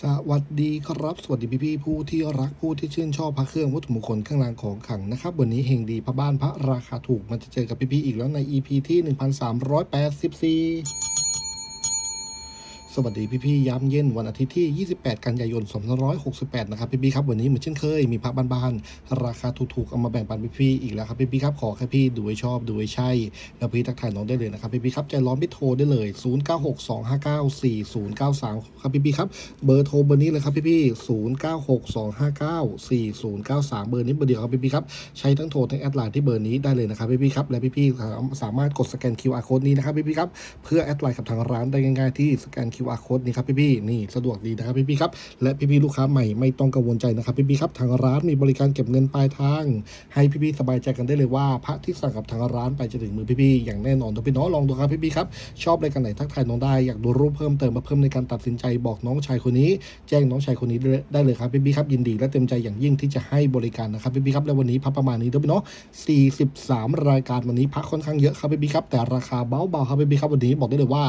สวัสดีครับ สวัสดีพี่พี่ผู้ที่รักผู้ที่ชื่นชอบพระเครื่องวัตถุมงคลเครื่องรางของขลังนะครับวันนี้เฮงดีพระบ้านพระราคาถูกมันจะเจอกับพี่พี่อีกแล้วใน EP ที่ 1384 สวัสดีพี่ๆย้ำเย็นวันอาทิตย์ที่ 28 กันยายน 2568 นะครับพี่ๆครับวันนี้เหมือนเช่นเคยมีพระบ้านๆราคาถูกๆเอามาแบ่งปันพี่ๆอีกแล้วครับพี่ๆครับขอแค่พี่ดูให้ชอบดูให้ใช่ แล้วพี่ทักทายน้องได้เลยนะครับพี่ๆครับใจร้อนพี่โทรได้เลย 0962594093 ครับพี่ๆครับเบอร์โทรเบอร์นี้เลยครับพี่ๆ0962594093 เบอร์นี้เบอร์เดียวครับพี่ๆครับใช้ทั้งโทรทั้งแอดไลน์ที่เบอร์นี้ได้เลยนะครับพี่ๆครับและพี่ๆสามารถกดสแกน QR code นี้นะครับพี่ๆครับเพื่อแอดไลน์กับทางร้านได้ง่ายๆที่สแกน QR code นี้ครับพี่ๆนี่สะดวกดีนะครับพี่ๆครับและพี่ๆลูกค้าใหม่ไม่ต้องกังวลใจนะครับพี่ๆครับทางร้านมีบริการเก็บเงินปลายทาง ให้พี่ๆสบายใจกันได้เลยว่า พระที่สั่งกับทางร้านไปจะถึงมือพี่ๆอย่างแน่นอนตัวพี่น้องลองดูครับพี่ๆครับชอบรายการไหนทักทายน้องได้อยากดูรูปเพิ่มเติมมาเพิ่มในการตัดสินใจบอกน้องชายคนนี้ แจ้งน้องชายคนนี้ได้เลยครับพี่ๆครับยินดีและเต็มใจอย่างยิ่งที่จะให้บริการนะครับพี่ๆครับและวันนี้พักประมาณนี้ตัวพี่น้อง43 รายการวันนี้พักค่อนข้างเยอะครับพี่ๆครับแต่ราคาเบาๆครับพี่ๆครับวันนี้บอกได้เลยว่า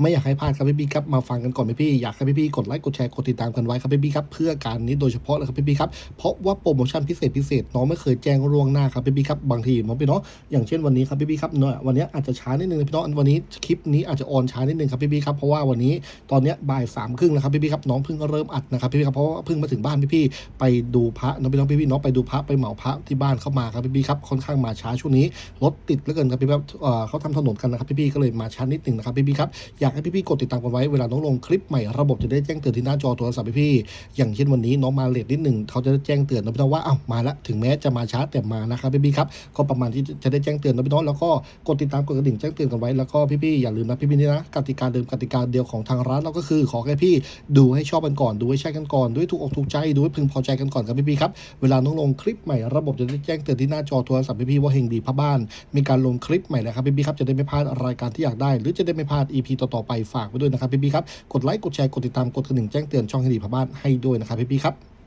ไม่อยากให้พลาดครับพี่ๆครับมาฟังกันก่อนพี่ๆอยากให้พี่ๆกดไลค์กดแชร์กดติดตามกันไว้ครับพี่ๆครับเพื่อการนี้โดยเฉพาะเลยครับพี่ๆครับเพราะว่าโปรโมชั่นพิเศษพิเศษน้องไม่เคยแจ้งล่วงหน้าครับพี่ๆครับบางทีน้องพี่เนาะอย่างเช่นวันนี้ครับพี่ๆครับเนาะวันนี้อาจจะช้านิดนึงพี่น้องวันนี้คลิปนี้อาจจะออนช้านิดนึงครับพี่ๆครับเพราะว่าวันนี้ตอนเนี้ยบ่ายสามครึ่งแล้วครับพี่ๆครับน้องเพิ่งเริ่มอัดนะครับพี่ๆครับเพราะว่าเพิ่งมาถึงบ้านพี่ๆไปดูพระน้องพี่น้องพี่ๆเนาะไปดูพระไปเหมาพระที่บ้านเข้ามาครับพี่ๆครับค่อนข้างมาช้าช่วงนี้รถติดเหลือเกินครับพี่ๆครับเอ่เขาทำถนนกันนะครับพี่ๆก็เลยมาช้านิดนึงนะครับพี่ๆครับอยากให้พี่ๆกดติดตามกันไว้เวลาน้องลงคลิปใหม่ระบบจะได้แจ้งเตือนที่หน้าจอโทรศัพท์พี่ๆอย่างเช่นวันนี้น้องมาเลทนิดหนึ่งเขาจะได้แจ้งเตือนนะพี่น้องว่าอ้าวมาละถึงแม้จะมาช้าแต่มานะครับพี่ๆครับก็ประมาณที่จะได้แจ้งเตือนนะพี่น้องแล้วก็กดติดตามกดกระดิ่งแจ้งเตือนกันไว้แล้วก็พี่ๆอย่าลืมนะพี่ๆนี่นะกติกาเดิมกติกาเดียวของทางร้านเราก็คือขอแค่พี่ดูให้ชอบกันก่อนดูให้ใช่กันก่อนด้วยถูกอกถูกใจดูให้พึงพอใจกันก่อนครับพี่ๆครับเวลาน้องลงคลิปใหม่ระบบจะได้แจ้งเตือนที่หน้าจอโทรศัพท์พี่ๆว่าเฮงดีพ่อบ้าน มีการลงคลิปใหม่นะครับพี่ๆครับจะได้ไม่พลาดรายการที่อยากได้ หรือจะได้ไม่พลาด EP ต่อๆไปฝากไว้ด้วยนะครับพี่ๆครับ กดไลค์ กดแชร์ กดติดตาม กดกระดิ่งแจ้งเตือนช่องให้ดีพบ้านให้ด้วยนะครับพี่ๆครับ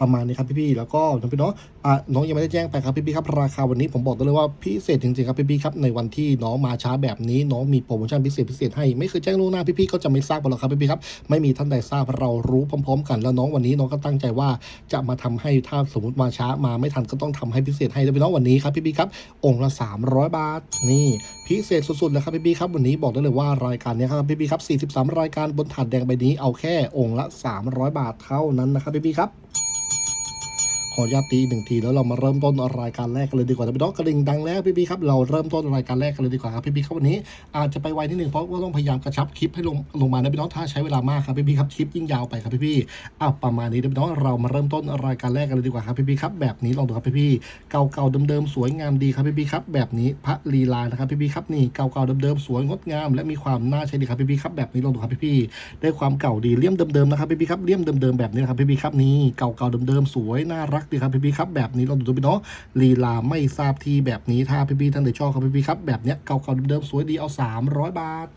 ประมาณนี้ครับพี่ๆแล้วก็น้องพี่เนาะอะน้องยังไม่ได้แจ้งไปครับพี่ๆครับราคาวันนี้ผมบอกได้เลยว่าพิเศษจริงๆครับพี่ๆครับในวันที่น้องมาช้าแบบนี้น้องมีโปรโมชั่นพิเศษพิเศษให้ไม่เคยแจ้งล่วงหน้าพี่ๆก็จะไม่ทราบหรอกครับพี่ๆครับไม่มีท่านใดทราบเรารู้พร้อม ๆ กันแล้วน้องวันนี้น้องก็ตั้งใจว่าจะมาทำให้ถ้าสมมติมาช้ามาไม่ทันก็ต้องทำให้พิเศษให้แล้วพี่น้องวันนี้ครับพี่ๆครับองค์ละ 300 บาทนี่พิเศษสุดๆเลยครับพี่ๆครับวันนี้บอกได้เลยว่ารายการนี้ครับพี่ๆครับ43 รายการบนถาดแดงใบนี้เอาแค่องค์ละ 300 บาทเท่านั้นนะครับพี่ๆครับ ขอญาตตีหนึ่งทีแล้วเรามาเริ่มต้นรายการแรกกันเลยดีกว่าพี่น้องกระดิ่งดังแล้วพี่ๆครับเราเริ่มต้นรายการแรกกันเลยดีกว่าครับพี่ๆครับวันนี้อาจจะไปไวนิดหนึ่งเพราะว่าต้องพยายามกระชับคลิปให้ลงลงมานะพี่น้องถ้าใช้เวลามากครับพี่ๆครับคลิปยิ่งยาวไปครับพี่ๆอ้าวประมาณนี้นะพี่น้องเรามาเริ่มต้นรายการแรกกันเลยดีกว่าครับพี่ๆครับแบบนี้ลองดูครับพี่ๆเก่าๆเดิมๆสวยงามดีครับพี่ๆครับแบบนี้พระลีลานะครับพี่ๆครับนี่เก่าๆเดิมๆสวยงดงาม และมีความน่าใช้ดีครับพี่ๆครับแบบนี้ลองดูครับพี่ๆได้ความเก่าดีเลี่ยมเดิมๆนะครับพี่ๆครับเลี่ยมเดิมๆแบบนี้นะครับพี่ๆครับนี่เก่าๆเดิมๆสวยน่ารักดีครับพี่ๆครับแบบนี้ลองดูตัวพี่เนาะลีลาไม่ทราบที่แบบนี้ถ้าพี่ๆท่านใดชอบครับพี่ๆครับแบบเนี้ยเก่าๆเดิมๆสวยดีเอา 300 บาท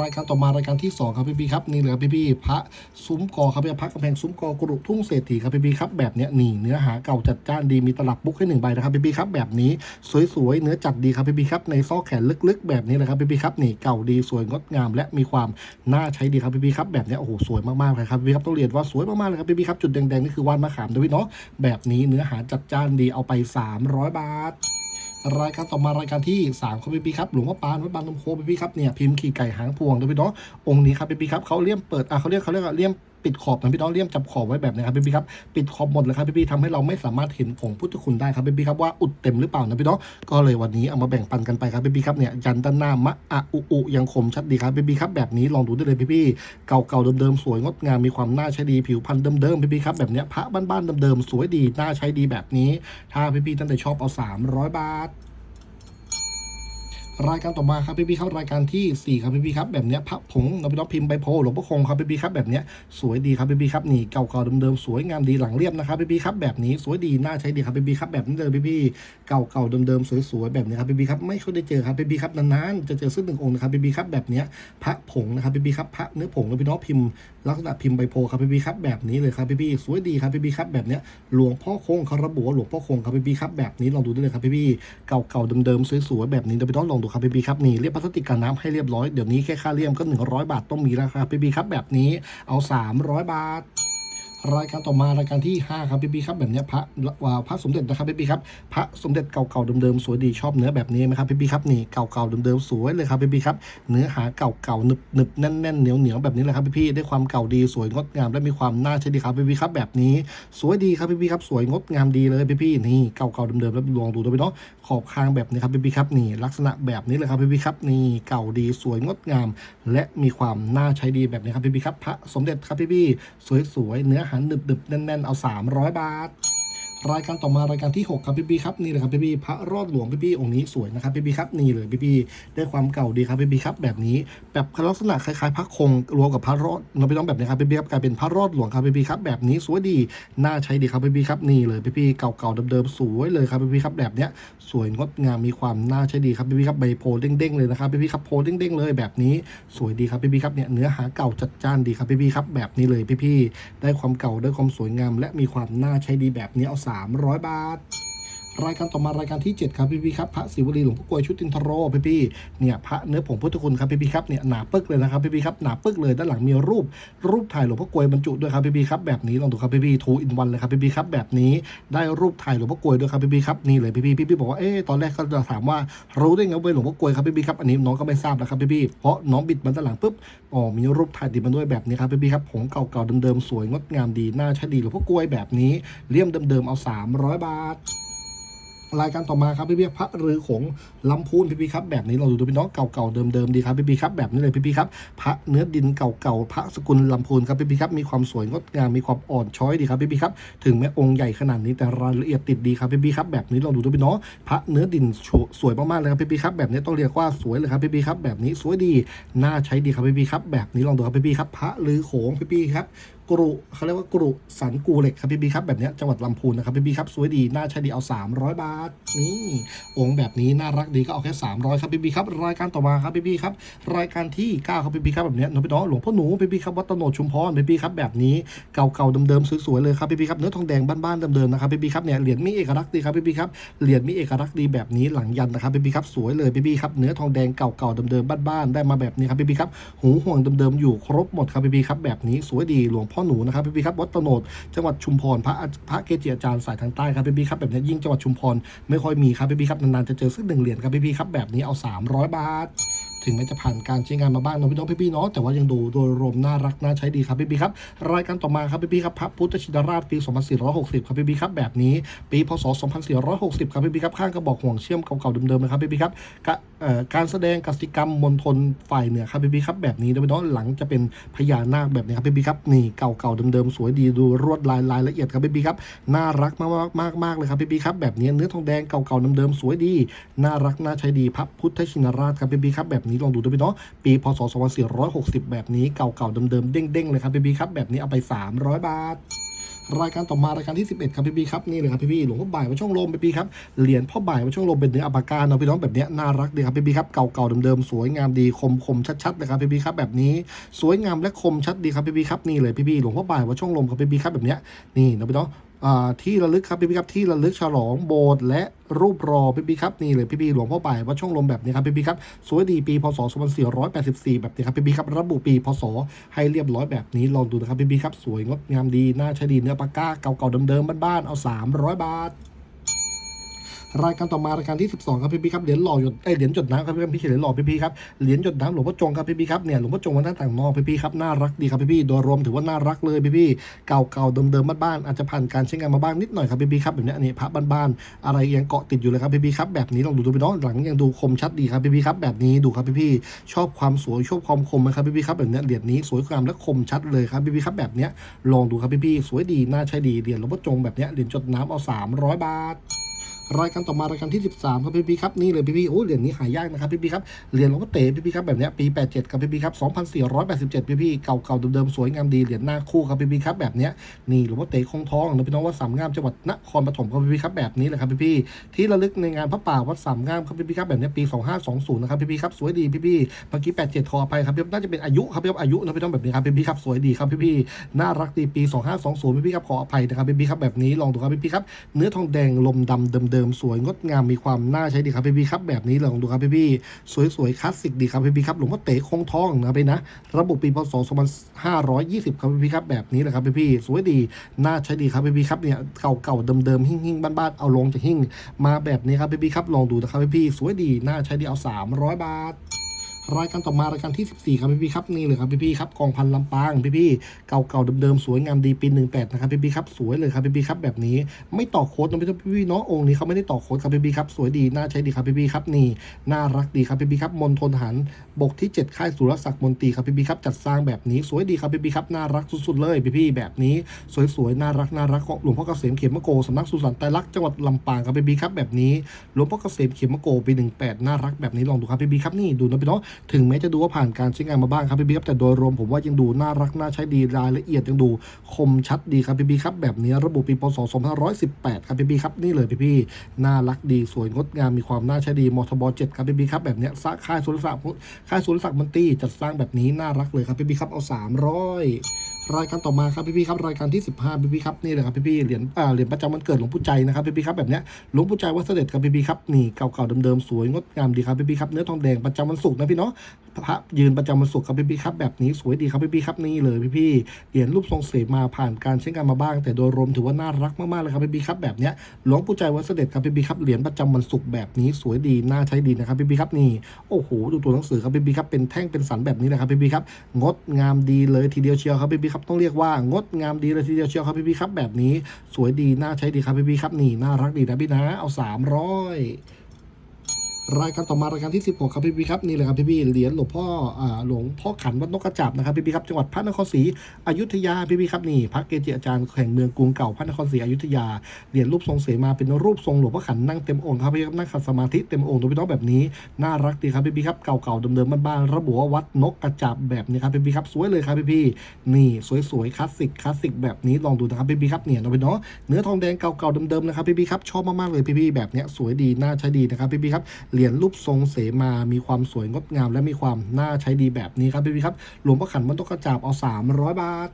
รายการต่อมารายการที่ 2 ครับพี่ๆครับนี่เลยครับพี่ๆพระซุ้มกอครับพี่พระกำแพงซุ้มกอกรุทุ่งเศรษฐีครับพี่ๆครับแบบเนี้ยนี่เนื้อหาเก่าจัดจ้านดีมีตลับบุ๊กให้หนึ่งใบนะครับพี่ๆครับแบบนี้สวยๆเนื้อจัดดีครับพี่ๆครับในซอกแขนลึกๆ แบบนี้เลยครับพี่ๆครับนี่เก่าดีสวยงดงาม และมีความน่าใช้ดีครับพี่ๆครับแบบเนี้ยโอ้โหสวยมากๆเลยครับพี่ๆครับต้องเรียนว่าสวยมากๆเลยครับพี่ๆครับจุดแดงๆนี่คือว่านมะขามด้วยพี่เนาะแบบนี้เนื้อหาจัดจ้านดีเอาไป 300 บาท รายการต่อมารายการที่3ครับพี่พี่ครับหลวงพ่อปานวัดบางลำโพพี่พี่ครับเนี่ยพิมพ์ขี่ไก่หางพวงด้วยพี่น้ององค์นี้ครับพี่พี่ครับเขาเลี่ยมเปิดอะเขาเรียกเขาเรียกเลี่ยม ปิดขอบนะพี่น้องเลี่ยมจับขอบไว้แบบนี้ครับพี่พี่ครับปิดขอบหมดเลยครับพี่พี่ทำให้เราไม่สามารถเห็นผงพุทธคุณได้ครับพี่พี่ครับว่าอุดเต็มหรือเปล่านะพี่น้องก็เลยวันนี้เอามาแบ่งปันกันไปครับพี่พี่ครับเนี่ยยันด้านหน้ามะอะอุอุยังคมชัดดีครับพี่พี่ครับแบบนี้ลองดูได้เลยพี่พี่เก่าๆเดิมๆสวยงดงามมีความน่าใช้ดีผิวพรรณเดิมๆพี่พี่ครับแบบเนี้ยพระบ้านๆเดิมๆสวยดีน่าใช้ดีแบบนี้ ถ้าพี่พี่ท่านใดชอบเอา 300 บาท รายการต่อมาครับพี่พี่ครับรายการที่ 4 ครับพี่พี่ครับแบบเนี้ยพระผงนพิรพิมพ์ใบโพหลวงพ่อคงครับพี่พี่ครับแบบเนี้ยสวยดีครับพี่พี่ครับนี่เก่าๆเดิมๆสวยงามดีหลังเรียบนะครับพี่พี่ครับแบบนี้สวยดีน่าใช้ดีครับพี่พี่ครับแบบนี้เลยพี่พี่เก่าๆเดิมๆสวยๆแบบนี้ครับพี่พี่ครับไม่ค่อยได้เจอครับพี่พี่ครับนานๆจะเจอซึ่งหนึ่งองค์นะครับพี่พี่ครับแบบเนี้ยพระผงนะครับพี่พี่ครับพระเนื้อผงนพิรพิมพ์ลักษณะพิมพ์ใบโพครับพี่พี่ครับแบบนี้เลยครับพี่พี่สวยดีครับพี่พี่ครับแบบเนี้ยหลวงพ่อคงเขาระบุว่าหลวงพ่อคงครับพี่พี่ครับแบบนี้ลองดูได้เลยครับพี่พี่เก่าๆเดิมๆสวยๆแบบนี้เดี๋ยวพี่น้องลองดูครับพี่บีครับนี่เรียบพลาสติกกันน้ำให้เรียบร้อยเดี๋ยวนี้แค่ค่าเลี่ยมก็ 100 บาทต้องมีแล้วครับพี่บีครับแบบนี้เอา 300 บาท รายการต่อมารายการที่ 5 ครับพี่พี่ครับแบบเนี้ยพระว่าพระสมเด็จนะครับพี่พี่ครับพระสมเด็จเก่าๆเดิมๆสวยดีชอบเนื้อแบบนี้ไหมครับพี่พี่ครับนี่เก่าๆเดิมๆสวยเลยครับพี่พี่ครับเนื้อหาเก่าๆหนึบๆแน่นๆเหนียวๆแบบนี้เลยครับพี่พี่ได้ความเก่าดีสวยงดงามและมีความน่าใช้ดีครับพี่พี่ครับแบบนี้สวยดีครับพี่พี่ครับสวยงดงามดีเลยพี่พี่นี่เก่าๆเดิมๆแล้วลองดูด้วยเนาะขอบคางแบบนี้ครับพี่พี่ครับนี่ลักษณะแบบนี้เลยครับพี่พี่ครับนี่เก่าดีสวยงดงาม และมีความน่าใช้ดีแบบนี้ครับพี่พี่ครับพระสมเด็จครับพี่พี่สวยๆเนื้อหาหนึบๆแน่นๆ เอา 300 บาท รายการต่อมารายการที่ 6 ครับพี่พี่ครับนี่เลยครับพี่พี่พระรอดหลวงพี่พี่องค์นี้สวยนะครับพี่พี่ครับนี่เลยพี่พี่ได้ความเก่าดีครับพี่พี่ครับแบบนี้แบบลักษณะคล้ายๆพระคงรวมกับพระรอดเราไปต้องแบบนี้ครับพี่พี่ครับกลายเป็นพระรอดหลวงครับพี่พี่ครับแบบนี้สวยดีน่าใช้ดีครับพี่พี่ครับนี่เลยพี่พี่เก่าๆเดิมๆสวยเลยครับพี่พี่ครับแบบเนี้ยสวยงดงามมีความน่าใช้ดีครับพี่พี่ครับใบโพเด้งๆเลยนะครับพี่พี่ครับโพเด้งๆเลยแบบนี้สวยดีครับพี่พี่ครับเนี่ยเนื้อหาเก่าจัดจ้านดีครับพี่พี่ครับแบบนี้เลยพี่พี่ได้ความเก่าได้ความสวยงาม และมีความน่าใช้ดีแบบนี้เอา300 บาท รายการต่อมารายการที่ 7 ครับพี่พี่ครับพระศิวลีหลวงพ่อกวยชุดตินทโรพี่พี่เนี่ยพระเนื้อผงพุทธคุณครับพี่พี่ครับเนี่ยหนาปึกเลยนะครับพี่พี่ครับหนาปึกเลยด้านหลังมีรูปรูปถ่ายหลวงพ่อกวยบรรจุด้วยครับพี่พี่ครับแบบนี้ลองดูครับพี่พี่ทูอินวันเลยครับพี่พี่ครับแบบนี้ได้รูปถ่ายหลวงพ่อกวยด้วยครับพี่พี่ครับนี่เลยพี่พี่พี่พี่บอกว่าเอ๊ะตอนแรกก็จะถามว่ารู้ได้ไงว่าเป็นหลวงพ่อกวยครับพี่พี่ครับอันนี้น้องก็ไม่ทราบนะครับพี่พี่เพราะน้องบิดมันด้านหลังปุ๊บอ๋อมีรูปถ่ายติดมาด้วยแบบนี้ครับพี่พี่ครับผงเก่าๆเดิมๆสวยงดงามดีน่าใช้ดีหลวงพ่อกวยแบบนี้เลี่ยมเดิมๆเอา 300 บาท รายการต่อมาครับพี่พี่พระรือขงลำพูนพี่พี่ครับแบบนี้เราดูดูพี่น้องเก่าๆเดิมๆดีครับพี่พี่ครับแบบนี้เลยพี่พี่ครับพระเนื้อดินเก่าๆพระสกุลลำพูนครับพี่พี่ครับมีความสวยงดงามมีความอ่อนช้อยดีครับพี่พี่ครับถึงแม้องค์ใหญ่ขนาดนี้แต่รายละเอียดติดดีครับพี่พี่ครับแบบนี้เราดูดูพี่น้องพระเนื้อดินสวยมากๆเลยครับพี่พี่ครับแบบนี้ต้องเรียกว่าสวยเลยครับพี่พี่ครับแบบนี้สวยดีน่าใช้ดีครับพี่พี่ครับแบบนี้ลองดูครับพี่พี่ครับพระรือโขงพี่พี่ครับ กรุเขาเรียกว่ากรุสันกูเหล็กครับพี่บีครับแบบนี้จังหวัดลำพูนนะครับพี่บีครับสวยดีน่าใช้ดีเอา 300 บาทนี่องค์แบบนี้น่ารักดีก็เอาแค่ 300 ครับพี่บีครับรายการต่อมาครับพี่บีครับรายการที่ 9 ครับพี่บีครับแบบนี้น้องพี่น้องหลวงพ่อหนูพี่บีครับวัดตโนดชุมพรพี่บีครับแบบนี้เก่าๆเดิมๆสวยๆเลยครับพี่บีครับเนื้อทองแดงบ้านๆเดิมๆนะครับพี่บีครับเนี่ยเหรียญมีเอกลักษณ์ดีครับพี่บีครับเหรียญมีเอกลักษณ์ดีแบบนี้หลังยันนะครับพี่บีครับสวยเลยพี่บีครับเนื้อทองแดงเก่าๆเดิมๆบ้านๆได้มาแบบนี้ครับพี่บีครับหูห่วงเดิมๆอยู่ครบหมดครับพี่บีครับแบบนี้สวยดีหลวงพ่อหนูนะครับพี่บีครับวัดตโนดจังหวัดชุมพรพระพระเกจิอาจารย์สายทางใต้ครับพี่พีครับแบบนี้ยิ่งจังหวัดชุมพรไม่ค่อยมีครับพี่พีครับนานๆจะเจอสักหนึ่งเหรียญครับพี่พีครับแบบนี้เอา 300 บาท ถึงแม้จะผ่านการใช้งานมาบ้างน้องพี่น้องพี่พี่เนาะแต่ว่ายังดูโดยรวมน่ารักน่าใช้ดีครับพี่พี่ครับรายการต่อมาครับพี่พี่ครับพระพุทธชินราชปี 2460 ครับพี่พี่ครับแบบนี้ปีพศ 2460 ครับพี่พี่ครับข้างกระบอกห่วงเชื่อมเก่าๆเดิมๆนะครับพี่พี่ครับการแสดงกสิกรรมมณฑลฝ่ายเหนือครับพี่พี่ครับแบบนี้น้องพี่น้องหลังจะเป็นพญานาคแบบนี้ครับพี่พี่ครับนี่เก่าๆเดิมๆสวยดีดูรวดลายรายละเอียดครับพี่พี่ครับน่ารักมากๆมากๆเลยครับพี่พี่ครับแบบนี้เนื้อทองแดงเก่าๆเดิมๆสวยดี น่ารักน่าใช้ดีพระพุทธชินราชครับพี่พี่ครับแบบนี้ลองดูด้วยพี่น้องปีพศ 2460 แบบนี้เก่าๆเดิมๆเด้งๆเลยครับพี่บีครับแบบนี้เอาไป 300 บาทรายการต่อมารายการที่ 11 ครับพี่บีครับนี่เลยครับพี่บีหลวงพ่อบ่ายวัดช่องลมพี่บีครับเหรียญพ่อบ่ายวัดช่องลมเป็นเนื้ออัปปากาเนาะพี่น้องแบบนี้น่ารักดีครับพี่บีครับเก่าๆเดิมๆสวยงามดีคมคมชัดๆเลยครับพี่บีครับแบบนี้สวยงามและคมชัดดีครับพี่บีครับนี่เลยพี่บีหลวงพ่อบ่ายวัดช่องลมครับพี่บีครับแบบนี้นี่เนาะพี่น้อง ที่ระลึกครับพี่พี่ครับที่ระลึกฉลองโบสถ์และรูปรอพี่พี่ครับนี่เลยพี่พี่หลวงพ่อบ่ายวัดช่องลมแบบนี้ครับพี่พี่ครับสวยดีปีพศ2484 แบบนี้ครับพี่พี่ครับระบุปีพศให้เรียบร้อยแบบนี้ลองดูนะครับพี่พี่ครับสวยงดงามดีน่าใช้ดีเนื้อปากกาเก่าๆเดิมๆบ้านๆเอา 300 บาท รายการต่อมารายการที่ 12 ครับพี่พี่ครับเหรียญหล่อหยดเอ้เหรียญจดน้ำครับพี่พี่เหรียญหล่อพี่พี่ครับเหรียญจดน้ำหลวงพ่อจงครับพี่พี่ครับเนี่ยหลวงพ่อจงวันหน้าต่างนอกพี่พี่ครับน่ารักดีครับพี่พี่โดยรวมถือว่าน่ารักเลยพี่พี่เก่าๆเดิมๆบ้านๆอาจจะผ่านการใช้งานมาบ้างนิดหน่อยครับพี่พี่ครับแบบนี้อันนี้พระบ้านๆอะไรยังเกาะติดอยู่เลยครับพี่พี่ครับแบบนี้ลองดูดูพี่น้องหลังยังดูคมชัดดีครับพี่พี่ครับแบบนี้ดูครับพี่พี่ชอบความสวยชอบความคมไหมครับพี่พี่ครับแบบนี้เหรียญนี้สวยงามและคมชัดเลยครับพี่พีครับแบบนี้ลองดูครับพี่พีสวยดีน่าใช้ดีเหรียญหลวงพ่อจงแบบนี้เหรียญจดน้ำเอา300 บาท รายการต่อมารายการที่ 13ครับพี่พี่ครับนี่เลยพี่พี่โอ้เหรียญนี้หายากนะครับพี่พี่ครับเหรียญหลวงพ่อเต๋พี่พี่ครับแบบเนี้ยปี 87ครับพี่พี่ครับ2487พี่พี่เก่าๆเดิมๆสวยงามดีเหรียญหน้าคู่ครับพี่พี่ครับแบบเนี้ยนี่หลวงพ่อเต๋คงทองนะพี่น้องวัดสามงามจังหวัดนครปฐมครับพี่พี่ครับแบบนี้เลยครับพี่พี่ที่ระลึกในงานพระป่าวัดสามงามครับพี่พี่ครับแบบเนี้ยปี 2520นะครับพี่พี่ครับสวยดีพี่พี่เมื่อกี้87ขอไปครับพี่น่าจะเป็นอายุครับพี่อายุนะพี่น้องแบบนี้ครับพี่พีครับสวยดีครับพี่พีน่ารักดีปี 2520พี่พีครับขออภัยนะครับพี่พีครับแบบนี้ลองดูครับพี่พีครับเนื้อทองแดงลมดำเดิมมสวยงดงามมีความน่าใช้ดีครับพี่พี่ครับแบบนี้ลองดูครับพี่พี่สวยๆคลาสสิกดีครับพี่พี่ครับหลวงพ่อเต๋คงทองนะไปนะ ระบบปีพศ2520 ครับพี่พี่ครับแบบนี้แหละครับพี่พี่สวยดีน่าใช้ดีครับพี่พี่ครับเนี่ยเก่าๆเดิมๆหิ้งๆบ้านๆเอาลงจากหิ้งมาแบบนี้ครับพี่พี่ครับลองดูนะครับพี่พี่สวยดีน่าใช้ดีเอา 300 บาท รายการต่อมารายการที่ 14 ครับพี่ๆครับนี่เลยครับพี่ๆครับกองพันลำปางพี่ๆเก่าๆเดิมๆสวยงามดีปี 18 นะครับพี่ๆครับสวยเลยครับพี่ๆครับแบบนี้ไม่ต่อโค้ดนะพี่ๆเนาะองค์นี้เขาไม่ได้ต่อโค้ดครับพี่ๆครับสวยดีน่าใช้ดีครับพี่ๆครับนี่น่ารักดีครับพี่ๆครับมณฑลทหารบกที่ 7 ค่ายสุรศักดิ์มนตรีครับพี่ๆครับจัดสร้างแบบนี้สวยดีครับพี่ๆครับน่ารักสุดๆเลยพี่ๆแบบนี้สวยๆน่ารักน่ารักของหลวงพ่อเกษมเขมโกสำนักสุสานไตรลักษณ์จังหวัดลำปางครับพี่ๆครับแบบนี้หลวงพ่อเกษมเขมโกปี 18 น่ารักแบบนี้ลองดูครับพี่ๆครับนี่ดูนะพี่เนาะถึงแม้จะดูว่าผ่านการใช้งานมาบ้างครับพี่บีครับแต่โดยรวมผมว่ายังดูน่ารักน่าใช้ดีรายละเอียดยังดูคมชัดดีครับพี่บีครับแบบนี้ระบุปีพศ2518ครับพี่บีครับนี่เลยพี่พี่น่ารักดีสวยงดงามมีความน่าใช้ดีมอทบ7ครับพี่บีครับแบบนี้สร้างค่ายสุรศักดิ์ค่ายสุรศักดิ์มันตรีจัดสร้างแบบนี้น่ารักเลยครับพี่บีครับเอา 300 รายการต่อมาครับพี่พี่ๆครับรายการที่ 15พี่พี่ๆครับนี่เลยครับพี่พี่ๆเหรียญอ่าเหรียญประจำวันเกิดหลวงปู่ใจนะครับพี่พี่ๆครับแบบเนี้ยหลวงปู่ใจวัดเสด็จครับพี่พี่ๆครับนี่เก่าๆเดิมๆสวยงดงามดีครับพี่พี่ๆครับเนื้อทองแดงประจำวันศุกร์นะพี่เนาะพระยืนประจำวันศุกร์ครับพี่พี่ๆครับแบบนี้สวยดีครับพี่พี่ๆครับนี่เลยพี่พี่ๆเหรียญรูปทรงเสมาผ่านการใช้งานมาบ้าง แต่โดยรวมถือว่าน่ารักมากๆเลยครับพี่พี่ๆครับแบบเนี้ยหลวงปู่ใจวัดเสด็จครับพี่พี่ๆครับเหรียญประจำวันศุกร์แบบนี้สวยดีน่าใช้ดีนะครับพี่พี่ๆครับนี่โอ้โหดูตัวหนังสือครับพี่พี่ๆครับเป็นแท่งเป็นสันแบบนี้นะครับพี่พี่ๆครับงดงามดีเลยทีเดียวเชียวครับพี่พี่ๆครับต้องเรียกว่างดงามดีเลยทีเดียวเชียวครับพี่พี่ๆครับแบบนี้สวยดีน่าใช้ดีครับพี่พี่ๆครับนี่น่ารักดีนะพี่นะเอา 300 รายการต่อมารายการที่ 16ครับพี่พี่ครับนี่เลยครับพี่พี่เหรียญหลวงพ่ออ่าหลวงพ่อขันวัดนกกระจับนะครับพี่พี่ครับจังหวัดพระนครศรีอยุธยาพี่พี่ครับนี่พระเกจิอาจารย์แห่งเมืองกรุงเก่าพระนครศรีอยุธยาเหรียญรูปทรงเสมาเป็นรูปทรงหลวงพ่อขันนั่งเต็มองค์ครับพี่ครับนั่งขัดสมาธิเต็มองค์ตัวพี่น้องแบบนี้น่ารักดีครับพี่พี่ครับเก่าๆเดิมๆบ้านๆระบุว่าวัดนกกระจับแบบนี้ครับพี่พี่ครับสวยเลยครับพี่พี่นี่สวยๆคลาสสิกคลาสสิกแบบนี้ลองดูนะครับพี่พี่ครับเนี่ยเราพี่น้องเนื้อทองแดงเก่าๆเดิมๆนะครับพี่พี่ครับชอบมากๆเลยพี่พี่แบบเนี้ยสวยดีน่าใช้ดีนะครับพี่พี่ครับเหรียญรูปทรงเสมา มีความสวยงดงามและมีความน่าใช้ดีแบบนี้ครับพี่พีครับ หลวงพ่อขันมันตกกระจาบเอา 300 บาท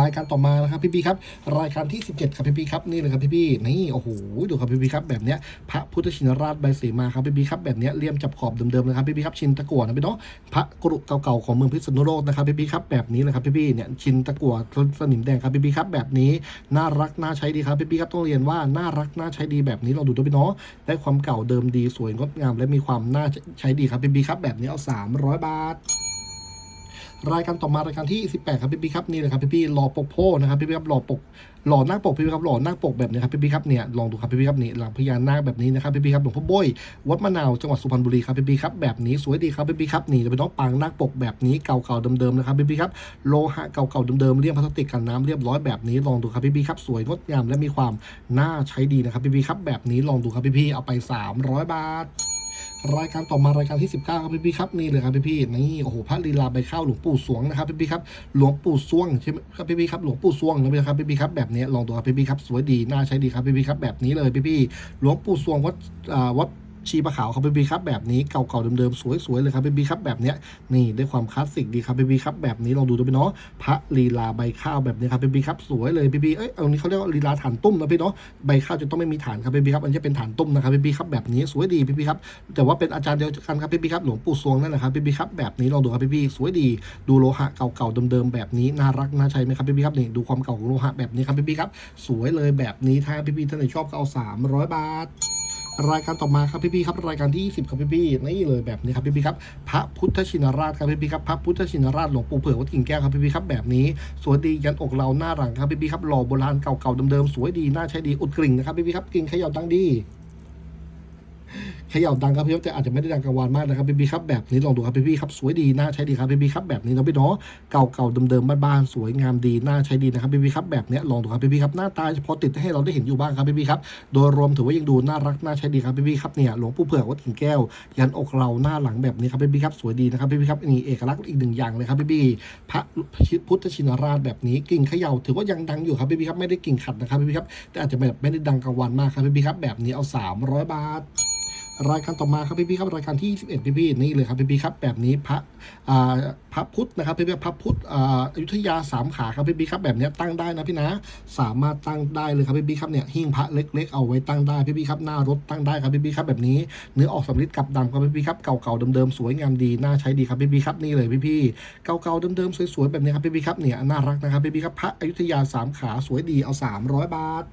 รายการต่อมานะครับพี่พี่ครับรายการที่ 17 ครับพี่พี่ครับนี่เลยครับพี่พี่นี่โอ้โหดูครับพี่พี่ครับแบบเนี้ยพระพุทธชินราชใบเสมาครับพี่พี่ครับแบบเนี้ยเลี่ยมจับขอบเดิมๆเลยครับพี่พี่ครับชินตะกั่วนะพี่เนาะพระกรุเก่าๆของเมืองพิษณุโลกนะครับพี่พี่ครับแบบนี้เลยครับพี่พี่เนี่ยชินตะกั่วสนิมแดงครับพี่พี่ครับแบบนี้น่ารักน่าใช้ดีครับพี่พี่ครับต้องเรียนว่าน่ารักน่าใช้ดีแบบนี้ลองดูตัวพี่เนาะได้ความเก่าเดิมดีสวยงดงาม และมีความน่าใช้ดีครับพี่พี่ครับแบบนี้เอา 300 บาท รายการต่อมารายการที่ 18 ครับพี่พี่ครับนี่เลยครับพี่พี่หล่อปกโพนะครับพี่พี่ครับหล่อปกหล่อหน้าปกพี่พี่ครับหล่อหน้าปกแบบนี้ครับพี่พี่ครับเนี่ยลองดูครับพี่พี่ครับนี่หลังพญานาคแบบนี้นะครับพี่พี่ครับหลวงพ่อโบยวัดมะนาวจังหวัดสุพรรณบุรีครับพี่พี่ครับแบบนี้สวยดีครับพี่พี่ครับนี่จะเป็นน้องปางนาคปกแบบนี้เก่าๆเดิมๆนะครับพี่พี่ครับโลหะเก่าๆเดิมๆเรียบพลาสติกกันน้ำเรียบร้อยแบบนี้ลองดูครับพี่พี่ครับสวยงดงามและมีความน่าใช้ดีนะครับพี่พี่ครับแบบนี้ลองดูครับพี่พี่เอาไป 300 บาท รายการต่อมารายการที่ 19 ครับพี่พี่ครับนี่เลยครับพี่พี่นี่โอ้โหพระลีลาใบข้าวหลวงปู่สวงนะครับพี่พี่ครับหลวงปู่สวงใช่ไหมครับพี่พี่ครับหลวงปู่สวงนะพี่ครับพี่พี่ครับแบบนี้ลองดูครับพี่พี่ครับสวยดีน่าใช้ดีครับพี่พี่ครับแบบนี้เลยพี่พี่หลวงปู่สวงวัดอ่าวัด ชีปะขาวครับพี่พี่ครับแบบนี้เก่าๆเดิมๆสวยๆเลยครับพี่พี่ครับแบบเนี้ยนี่ได้ความคลาสสิกดีครับพี่พี่ครับแบบนี้ลองดูดูพี่เนาะพระลีลาใบข้าวแบบนี้ครับพี่พี่ครับสวยเลยพี่พี่เอ้ยเอานี้เขาเรียกว่าลีลาฐานตุ้มนะพี่เนาะใบข้าวจะต้องไม่มีฐานครับพี่พี่ครับอันนี้จะเป็นฐานตุ้มนะครับพี่พี่ครับแบบนี้สวยดีพี่พี่ครับแต่ว่าเป็นอาจารย์เดียวกันครับพี่พี่ครับหลวงปู่สวงนั่นแหละครับพี่พี่ครับแบบนี้ลองดูครับพี่พี่สวยดีดูโลหะเก่าๆเดิมๆแบบนี้น่ารักน่าใช้ไหมครับพี่พี่ครับนี่ดูความเก่าของโลหะแบบนี้ครับพี่พี่ครับสวยเลยแบบนี้ถ้าพี่พี่ท่านไหนชอบก็เอา300 บาท รายการต่อมาครับพี่พี่ครับรายการที่ 20ครับพี่พี่นี่เลยแบบนี้ครับพี่พี่ครับพระพุทธชินราชครับพี่พี่ครับพระพุทธชินราชหลวงปู่เผือกวัดกิ่งแก้วครับพี่พี่ครับแบบนี้ สวยดียันอกเราหน้าหลังครับพี่พี่ครับหล่อโบราณเก่าๆเดิมๆสวยดีน่าใช้ดีอุดกลิ่งนะครับพี่พี่ครับกลิ่งขย่าดังดี เขย่าดังครับพี่แต่อาจจะไม่ได้ดังกังวานมากนะครับพี่พี่ครับแบบนี้ลองดูครับพี่พี่ครับสวยดีน่าใช้ดีครับพี่พี่ครับแบบนี้เนาะพี่เนาะเก่าๆเดิมๆบ้านๆสวยงามดีน่าใช้ดีนะครับพี่พี่ครับแบบเนี้ยลองดูครับพี่พี่ครับหน้าตาพอติดให้เราได้เห็นอยู่บ้างครับพี่พี่ครับโดยรวมถือว่ายังดูน่ารักน่าใช้ดีครับพี่พี่ครับเนี่ยหลวงปู่เผือกวัดกิ่งแก้ว ยันอกเราหน้าหลังแบบนี้ครับพี่พี่ครับสวยดีนะครับพี่พี่ครับนี่เอกลักษณ์อีกหนึ่งอย่างเลยครับพี่พี่พระพุทธชินราชแบบนี้กิ่งเขย่าถือว่ายังดังอยู่ครับพี่พี่ครับไม่ได้กิ่งขัดนะครับพี่พี่ครับแต่อาจจะแบบไม่ได้ดังกังวานมากครับพี่พี่ครับแบบนี้เอา 300 บาท รายการต่อมาครับพี่พี่ครับรายการที่ 21 พี่พี่นี่เลยครับพี่พี่ครับแบบนี้พระพระพุทธนะครับพี่พี่พระพุทธอยุธยาสามขาครับพี่พี่ครับแบบนี้ตั้งได้นะพี่นะสามารถตั้งได้เลยครับพี่พี่ครับเนี่ยหิ้งพระเล็ก ๆ เอาไว้ตั้งได้พี่พี่ครับหน้ารถตั้งได้ครับพี่พี่ครับแบบนี้เนื้อออกสำริดกับดำครับพี่พี่ครับเก่าๆเดิมๆสวยงามดีน่าใช้ดีครับพี่พี่ครับนี่เลยพี่พี่เก่าๆเดิมๆสวยๆแบบนี้ครับพี่พี่ครับเนี่ยน่ารักนะครับพี่พี่ครับพระอยุธยาสามขาสวยดีเอา 300 บาท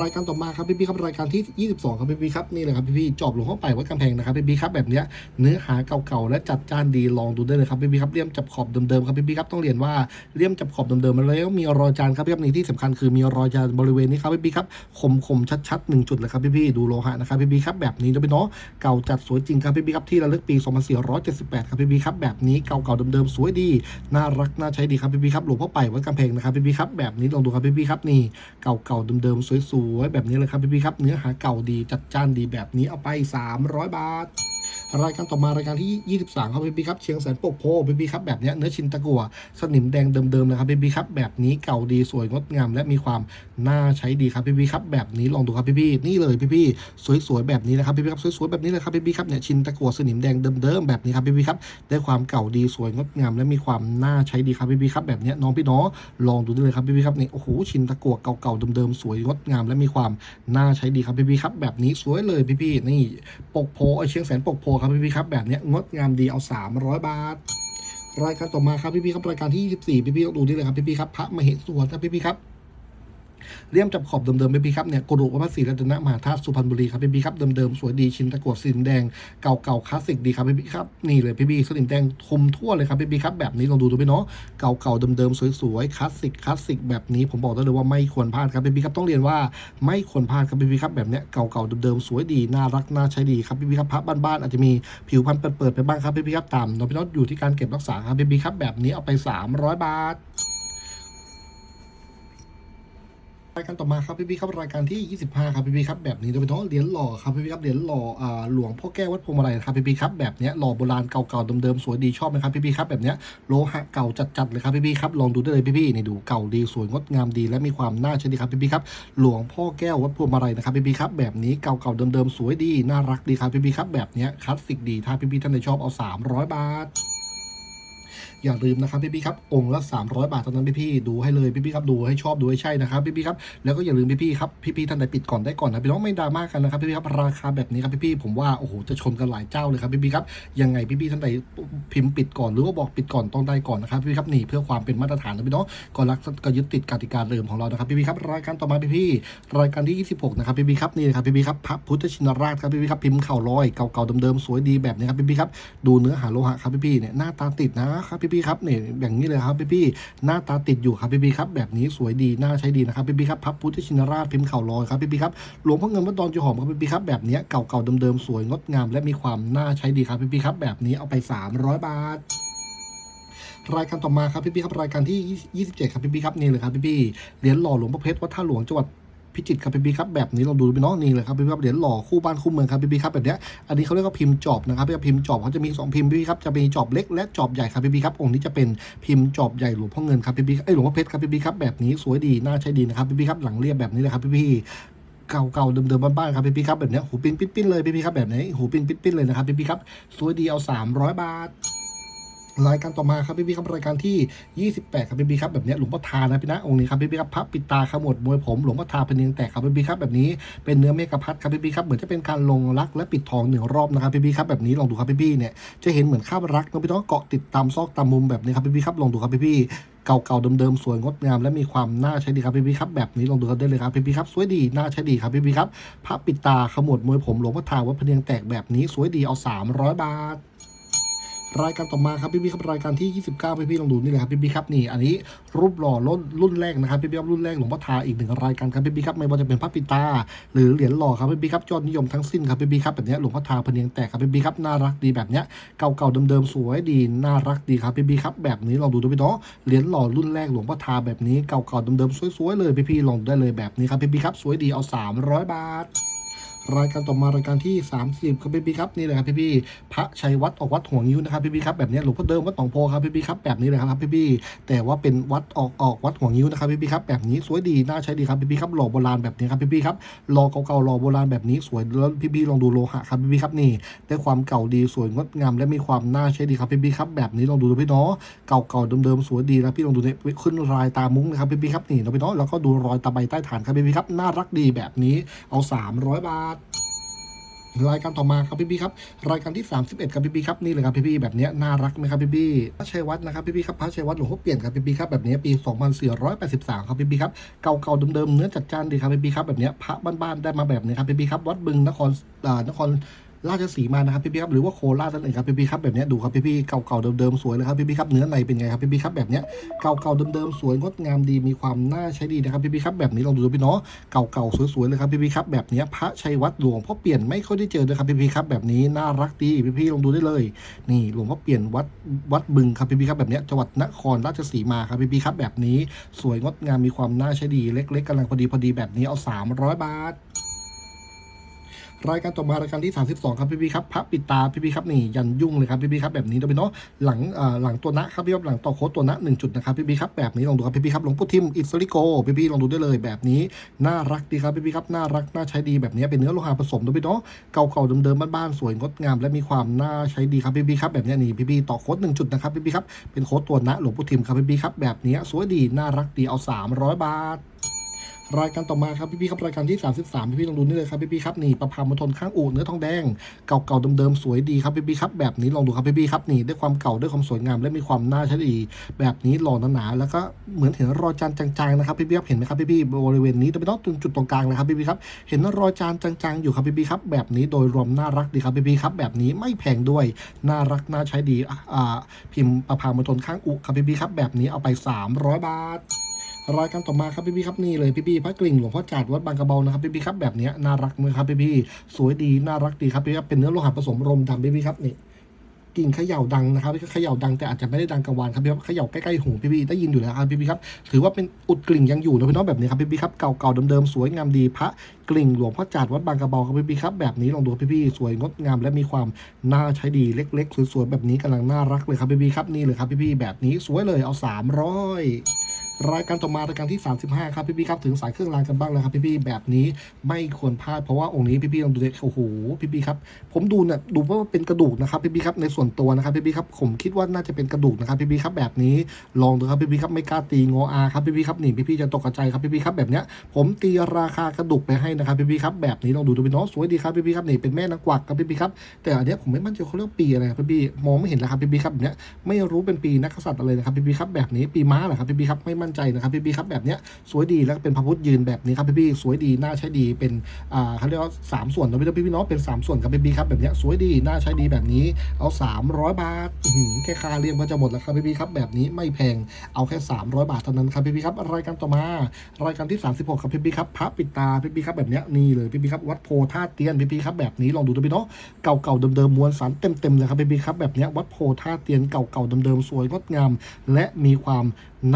รายการต่อมาครับพี่พี่ครับรายการที่ 22 ครับพี่พี่ครับนี่เลยครับพี่พี่จอบหลวงพ่อไปวัดกำแพงนะครับพี่พี่ครับแบบเนี้ยเนื้อหาเก่าๆและจัดจ้านดีลองดูได้เลยครับพี่พี่ครับเลี่ยมจับขอบเดิมๆครับพี่พี่ครับต้องเรียนว่าเลี่ยมจับขอบเดิมๆมาแล้วมีรอยจานครับพี่ครับนี่ที่สำคัญคือมีรอยจานบริเวณนี้ครับพี่พี่ครับคมคมๆชัดๆหนึ่งจุดเลยครับพี่พี่ดูโลหะนะครับพี่พี่ครับแบบนี้นะพี่เนาะเก่าจัดสวยจริงครับพี่พี่ครับที่ระลึกปี 2478 ครับพี่พี่ครับแบบนี้เก่าๆเดิมๆสวยดีน่ารักน่าใช้ดีครับพี่พี่ครับหลวงพ่อไปวัดกำแพงนะครับพี่พี่ครับแบบนี้ลองดูครับพี่พี่ครับนี่เก่าๆเดิมๆสวยๆแบบนี้เลยครับพี่พี่ๆครับ เนื้อหาเก่าดีจัดจ้านดีแบบนี้เอาไป 300 บาท รายการต่อมารายการที่ 23 ครับพี่พี่ครับเชียงแสนปกโพพี่พี่ครับแบบเนี้ยเนื้อชินตะกัวสนิมแดงเดิมๆเลยครับพี่พี่ครับแบบนี้เก่าดีสวยงดงาม และมีความน่าใช้ดีครับพี่พี่ครับแบบนี้ลองดูครับพี่พี่นี่เลยพี่พี่สวยๆแบบนี้นะครับพี่พี่ครับสวยๆแบบนี้เลยครับพี่พี่ครับเนี่ยชินตะกัวสนิมแดงเดิมๆแบบนี้ครับพี่พี่ครับได้ความเก่าดีสวยงดงาม และมีความน่าใช้ดีครับพี่พี่ครับแบบเนี้ยน้องพี่น้องลองดูได้เลยครับพี่พี่ครับนี่โอ้โหชินตะกัวเก่าๆเดิมๆสวยงดงาม และมีความน่าใช้ดีครับพี่พี่ครับแบบนี้สวยเลยพี่พีนี่ปกโพเชียงแสนปกโพครับพี่พี่ครับแบบนี้งดงามดีเอา 300 บาท รายการต่อมาครับพี่พี่ครับรายการที่ 24 พี่พี่ต้องดูนี่เลยครับพี่พี่ครับพระมเหสวนครับพี่พี่ครับ เลี่ยมจับขอบเดิมๆพี่พี่ครับเนี่ยกรุวัดพระศรีรัตนมหาธาตุสุพรรณบุรีครับพี่พี่ครับเดิมๆสวยดีชิ้นตะกรวดสีแดงเก่าๆคลาสสิกดีครับพี่พี่ครับนี่เลยพี่พี่สนิมแดงคมทั่วเลยครับพี่พี่ครับแบบนี้ลองดูดูพี่เนาะเก่าๆเดิมๆสวยๆคลาสสิกคลาสสิกแบบนี้ผมบอกได้เลยว่าไม่ควรพลาดครับพี่พี่ครับต้องเรียนว่าไม่ควรพลาดครับพี่พี่ครับแบบเนี้ยเก่าๆเดิมๆสวยดีน่ารักน่าใช้ดีครับพี่พี่ครับพระบ้านๆอาจจะมีผิวพรรณเปิดๆไปบ้างครับพี่พี่ครับตามน้องพี่น้องอยู่ที่การเก็บรักษาครับพี่พี่ครับแบบนี้เอาไป 300 บาท รายการต่อมาครับพี่พี่ครับรายการที่ 25 ครับพี่พี่ครับแบบนี้โดยเฉพาะเหรียญหล่อครับพี่พี่ครับเหรียญหล่ออ่าหลวงพ่อแก้ววัดพวงมาลัยครับพี่พี่ครับแบบเนี้ยหล่อโบราณเก่าๆเดิมๆสวยดีชอบไหมครับพี่พี่ครับแบบเนี้ยโลหะเก่าจัดๆเลยครับพี่พี่ครับลองดูได้เลยพี่พี่นี่ดูเก่าดีสวยงดงามดีและมีความน่าใช้ดีครับพี่พี่ครับหลวงพ่อแก้ววัดพวงมาลัยนะครับพี่พี่ครับแบบนี้เก่าๆเดิมๆสวยดีน่ารักดีครับพี่พี่ครับแบบเนี้ยคลาสสิกดีถ้าพี่พี่ท่านใดชอบเอา 300 บาท อย่าลืมนะครับพี่พี่ครับองค์ละ 300 บาทเท่านั้นพี่พี่ดูให้เลยพี่พี่ครับดูให้ชอบดูให้ใช่นะครับพี่พี่ครับแล้วก็อย่าลืมพี่พี่ครับพี่พี่ท่านใดปิดก่อนได้ก่อนนะพี่น้องไม่ดราม่ากันนะครับพี่พี่ครับราคาแบบนี้ครับพี่พี่ผมว่าโอ้โหจะชนกันหลายเจ้าเลยครับพี่พี่ครับยังไงพี่พี่ท่านใดพิมพ์ปิดก่อนหรือว่าบอกปิดก่อนต้องได้ก่อนนะครับพี่พี่ครับนี่เพื่อความเป็นมาตรฐานนะพี่น้องก็รักก็ยึดติดกติกาเดิมของเรานะครับพี่พี่ครับรายการต่อมาพี่พี่รายการที่ 26 นะครับพี่พี่ครับนี่นะครับพี่พี่ครับพระพุทธชินราชครับพี่พี่ครับพิมพ์เข่าลอยเก่าๆเดิมๆสวยดีแบบนี้ครับพี่พี่ครับดูเนื้อหาโลหะครับพี่พี่เนี่ยหน้าตาติดนะครับพี่พี่ๆครับเนี่ยอย่งนี้เลยครับพี่พี่ๆหน้าตาติดอยู่ครับพี่พี่ๆครับแบบนี้สวยดีน่าใช้ดีนะครับพี่พี่ๆครับพระพุทธชินราชพิมพ์เข่าลอยครับพี่พี่ๆครับหลวงพ่อเงินวัดดอนจุหอมครับพี่พี่ๆครับแบบนี้เก่าๆเดิมๆสวยงดงาม และมีความน่าใช้ดีครับพี่พี่ๆครับแบบนี้เอาไป 300 บาทรายการต่อมาครับพี่พี่ครับรายการที่ 27 ครับพี่พี่ครับนี่เลยครับพี่พี่เหรียญหล่อหลวงพ่อเพชรวัดท่าหลวงจังหวัด พิจิตครับพี่พี่ครับแบบนี้ลองดูพี่น้องนี่เลยครับพี่พี่ครับเหรียญหล่อคู่บ้านคู่เมืองครับพี่พี่ครับแบบเนี้ยอันนี้เขาเรียกว่าพิมพ์จอบนะครับพี่พิมพ์จอบเขาจะมีสองพิมพ์พี่พี่ครับจะมีจอบเล็กและจอบใหญ่ครับพี่พี่ครับองค์นี้จะเป็นพิมพ์จอบใหญ่หลวงพ่อเงินครับพี่พี่ๆเอ้ยหลวงพ่อเพชรครับพี่พี่ครับแบบนี้สวยดีน่าใช้ดีนะครับพี่พี่ครับหลังเรียบแบบนี้เลยครับพี่พี่ๆเก่าๆเดิมๆบ้านๆครับพี่พี่ครับแบบเนี้ยหูปิ้นปิ้นเลยพี่พี่ครับแบบนี้หูปิ้นปิ้นเลยนะครับพี่พี่ครับสวยดีเอา 300 บาท รายการต่อมาครับพี่พี่ครับรายการที่ 28 ครับพี่พี่ครับแบบนี้หลวงพ่อทานะพี่นะองค์นี้ครับพี่พี่ครับพระปิดตาขมวดมวยผมหลวงพ่อทาเป็นเนียงแตกครับพี่พี่ครับแบบนี้เป็นเนื้อเมฆพัดครับพี่พี่ครับเหมือนจะเป็นการลงรักและปิดทองหนึ่งรอบนะครับพี่พี่ครับแบบนี้ลองดูครับพี่พี่เนี่ยจะเห็นเหมือนข้าบรักนะพี่น้องเกาะติดตามซอกตามมุมแบบนี้ครับพี่พี่ครับลองดูครับพี่พี่เก่าๆเดิมๆสวยงดงามและมีความน่าใช้ดีครับพี่พี่ครับแบบนี้ลองดูกันได้เลยครับพี่พี่ครับสวยดีน่าใช้ดีครับพี่พี่ครับพระปิดตาขมวดมวยผมหลวงพ่อทาวัดพเนียงแตกแบบนี้สวยดีเอา 300 บาท รายการต่อมาครับพี่พี่ครับรายการที่ 29พี่พี่ๆลองดูนี่เลยครับพี่พี่ครับนี่อันนี้รูปหล่อรุ่นรุ่นแรกนะครับพี่พี่ครับรุ่นแรกหลวงพ่อทาอีกหนึ่งรายการครับพี่พี่ครับไม่ว่าจะเป็นพระปิตา หรือเหรียญหล่อครับพี่พี่ครับยอดนิยมทั้งสิ้นครับพี่พี่ครับแบบนี้หลวงพ่อทาพเนียงแตกครับพี่พี่ครับน่ารักดีแบบเนี้ยเก่าๆเดิมๆสวยดีน่ารักดีครับพี่พี่ครับแบบนี้ลองดูดูพี่น้องเหรียญหล่อรุ่นแรกหลวงพ่อทาแบบนี้เก่าๆเดิมๆสวยๆเลยพี่พี่ๆลองดูได้เลยแบบนี้ครับพี่พี่ครับสวยดีเอา 300 บาท รายการต่อมารายการที่ 30 ครับพี่พี่ครับนี่เลยครับพี่พี่พระชัยวัดออกวัดหัวงิ้วนะครับพี่พี่ครับแบบนี้หลวงพ่อเดิมวัดหนองโพครับพี่พี่ครับแบบนี้เลยครับพี่พี่แต่ว่าเป็นวัดออกออกวัดหัวงิ้วนะครับพี่พี่ครับแบบนี้สวยดีน่าใช้ดีครับพี่พี่ครับหล่อโบราณแบบนี้ครับพี่พี่ครับหล่อเก่าๆหล่อโบราณแบบนี้สวยแล้วพี่พี่ลองดูโลหะครับพี่พี่ครับนี่ได้ความเก่าดีสวยงดงามและมีความน่าใช้ดีครับพี่พี่ครับแบบนี้ลองดูดูพี่เนาะเก่าๆเดิมๆสวยดีนะพี่ลองดูเนี่ยขึ้นรายตามุ้งนะครับพี่พี่ครับนี่นะพี่เนาะแล้วก็ดูรอยตาใบใต้ฐานครับพี่พี่ครับน่ารักดีแบบนี้เอา 300 บาทรายการต่อมาครับพี่พี่ครับรายการที่ 31ครับพี่พี่ครับนี่เลยครับพี่พี่แบบนี้น่ารักไหมครับพี่พี่พระชัยวัฒน์นะครับพี่พี่ครับพระชัยวัฒน์หลวงพ่อเปลี่ยนครับพี่พี่ครับแบบนี้ยปี 2483ครับพี่พี่ครับเก่าๆเดิมๆเนื้อจัดจ้านดีครับพี่พี่ครับแบบนี้พระบ้านๆได้มาแบบนี้ครับพี่พี่ครับวัดบึงนครนคร ราชสีมานะครับพี่พี่ครับหรือว่าโคราชนั่นเองครับพี่พี่ครับแบบนี้ดูครับพี่พี่เก่าๆเดิมๆสวยเลยครับพี่พี่ครับเนื้อในเป็นไงครับพี่พี่ครับแบบนี้เก่าๆเดิมๆสวยงดงามดีมีความน่าใช้ดีนะครับพี่พี่ครับแบบนี้ลองดูดูพี่เนาะเก่าๆสวยๆเลยครับพี่พี่ครับแบบนี้พระชัยวัดหลวงพ่อเปลี่ยนไม่ค่อยได้เจอเลยครับพี่พี่ครับแบบนี้น่ารักดีพี่พี่ลองดูได้เลย นี่หลวงพ่อเปลี่ยนวัดวัดบึงครับพี่พี่ครับแบบนี้จังหวัดนครราชสีมาครับพี่พี่ครับแบบนี้สวยงดงามมีความน่าใช้ดีเล็ก ๆกำลังพอดีพอดีแบบนี้เอา 300 บาท รายการต่อมารายการที่ 32 ครับพี่พี่ครับพระปิดตาพี่พี่ครับนี่ยันยุ่งเลยครับพี่พี่ครับแบบนี้เราไปเนาะหลังอ่าหลังตัวนะครับพี่ครับหลังต่อโค้ดตัวนะหนึ่งจุดนะครับพี่พี่ครับแบบนี้ลองดูครับพี่พี่ครับหลวงพ่ทิมอิสริโกพี่พี่ลองดูได้เลยแบบนี้น่ารักดีครับพี่พี่ครับน่ารักน่าใช้ดีแบบนี้เป็นเนื้อโลหะผสมด้วยพี่เนาะเก่าๆเดิมๆบ้านๆสวยงดงาม และมีความน่าใช้ดีครับพี่พี่ครับแบบนี้นี่พี่พี่ต่อโค้ดหนึ่งจุดนะครับพี่พี่ครับเป็นโค้ดตัวนะหลวงพ่ทิมครับพี่พี่ครับแบบนี้สวยดีน่ารักดีเอา 300 บาท รายการต่อมาครับพี่พี่ครับรายการที่ 33พี่พี่ลองดูนี่เลยครับพี่พี่ครับนี่ประพามณฑลข้างอูเนื้อทองแดงเก่าๆเดิมๆสวยดีครับพี่พี่ครับแบบนี้ลองดูครับพี่พี่ครับนี่ด้วยความเก่าด้วยความสวยงามและมีความน่าใช้ดี แบบนี้หล่อหนาๆแล้วก็เหมือนเห็นรอยจานจางๆนะครับพี่พี่ครับเห็นไหมครับพี่พี่บริเวณนี้จะเป็นต้องตรงจุดตรงกลางนะครับพี่พี่ครับเห็นรอยจานจางๆอยู่ครับพี่พี่ครับแบบนี้โดยรวมน่ารักดีครับพี่พี่ครับแบบนี้ไม่แพงด้วยน่ารักน่าใช้ดีอ่าพิมพ์ประพามณฑลข้างอูครับพี่พี่ครับแบบนี้เอาไป 300 บาท รายการต่อมาครับพี่พี่ครับนี่เลยพี่พี่พระกลิ่งหลวงพ่อจาดวัดบางกระเบานะครับพี่พี่ครับแบบนี้น่ารักไหมครับพี่พี่สวยดีน่ารักดีครับพี่ครับเป็นเนื้อโลหะผสมรมดำพี่พี่ครับนี่กิ่งเขย่าดังนะครับเขย่าดังแต่อาจจะไม่ได้ดังกลางวันครับพี่ครับเขย่าใกล้ๆหูพี่พี่ได้ยินอยู่แล้วครับพี่พี่ครับถือว่าเป็นอุดกลิ่งยังอยู่นะพี่น้องแบบนี้ครับพี่พี่ครับเก่าๆเดิมๆสวยงามดีพระกลิ่งหลวงพ่อจาดวัดบางกระเบาครับพี่พี่ครับแบบนี้ลองดูพี่พี่สวยงดงามและมีความน่าใช้ดีเล็ก ๆ สวยๆแบบนี้กำลังน่ารักเลยครับพี่พี่ครับนี่เลยครับพี่พี่แบบนี้สวยเลยเอา300 รายการต่อมารายการที่ 35 ครับพี่พี่ครับถึงสายเครื่องรางกันบ้างแล้วครับพี่พี่แบบนี้ไม่ควรพลาดเพราะว่าองค์นี้พี่พี่ลองดูเลยโอ้โหพี่พี่ครับผมดูเนี่ยดูว่าเป็นกระดูกนะครับพี่พี่ครับในส่วนตัวนะครับพี่พี่ครับผมคิดว่าน่าจะเป็นกระดูกนะครับพี่พี่ครับแบบนี้ลองดูครับพี่พี่ครับไม่กล้าตีงออาครับพี่พี่ครับนี่พี่พี่จะตกใจครับพี่พี่ครับแบบเนี้ยผมตีราคากระดูกไปให้นะครับพี่พี่ครับแบบนี้ลองดูดูพี่น้องสวยดีครับพี่พี่ครับนี่เป็นแม่นางกวักครับพี่พี่ครับแต่อันเนี้ยผมไม่มั่นใจเขาเรียกปีอะไรครับพี่พี่มองไม่เห็นแล้วครับพี่พี่ครับแบบเนี้ยไม่รู้เป็นปีนักษัตริย์อะไรนะครับพี่พี่ครับแบบนี้ปีม้าเหรอครับพี่พี่ครับไม่มั่นใจนะครับพี่พี่ครับแบบเนี้ยสวยดีแล้วเป็นพระพุทธยืนแบบนี้ครับพี่พี่สวยดีน่าใช้ดีเป็นอ่าเขาเรียกว่าสามส่วนนะพี่พี่พี่น้องเป็นสามส่วนครับพี่พี่ครับแบบเนี้ยสวยดีน่าใช้ดีแบบนี้เอา300บาทอื้อหือแค่ค่าเรียมก็จะหมดแล้วครับพี่พี่ครับแบบนี้ไม่แพงเอาแค่300บาทเท่านั้นครับพี่พี่ครับรายการต่อมารายการที่36ครับพี่พี่ครับพระปิดตาพี่พี่ครับแบบเนี้ยนี่เลยพี่พี่ครับวัดโพธาตุเตียนพี่พี่ครับแบบนี้ลองดูดูพี่เนาะเก่าๆเดิมๆมวลสารเต็มๆเลยครับพี่พี่ครับแบบเนี้ยวัดโพธาตุเตียนเก่าๆเดิมๆสวยงดงาม และมีความ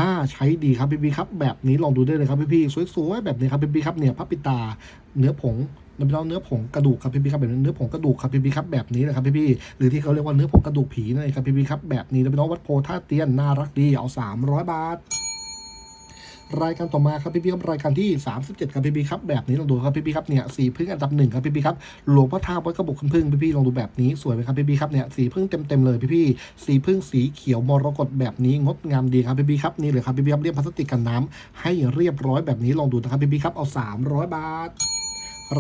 น่าใช้ดีครับพี่พี่ครับ แบบนี้ลองดูได้เลยครับพี่พี่สวยๆแบบนี้ครับพี่พี่ครับเนี่ยพับปิตาเนื้อผงน้ำเเนื้อผงกระดูกครับพี่พี่ครับแบบเนื้อผงกระดูกครับพี่พี่ครับแบบนี้นะครับพี่พี่หรือที่เขาเรียกว่าเนื้อผงกระดูกผีนั่นเองครับพี่พี่ครับแบบนี้นะพี่น้องวัดโพธาตุเตียนน่ารักดีเอา300 บาท รายการต่อมาครับพี่พี่ครับรายการที่ 37ครับพี่พี่ครับแบบนี้ลองดูครับพี่พี่ครับเนี่ยสีพึ่งอันดับหนึ่งครับพี่พี่ครับหลวงพ่อท่าวัดกระบอกพึ่งพี่พี่ลองดูแบบนี้สวยไหมครับพี่พี่ครับเนี่ยสีพึ่งเต็มเต็มเลยพี่พี่สีพึ่งสีเขียวมรกตแบบนี้งดงามดีครับพี่พี่ครับนี่เลยครับพี่พี่ครับเรียบพลาสติกกันน้ำให้เรียบร้อยแบบนี้ลองดูนะครับพี่พี่ครับเอา 300 บาท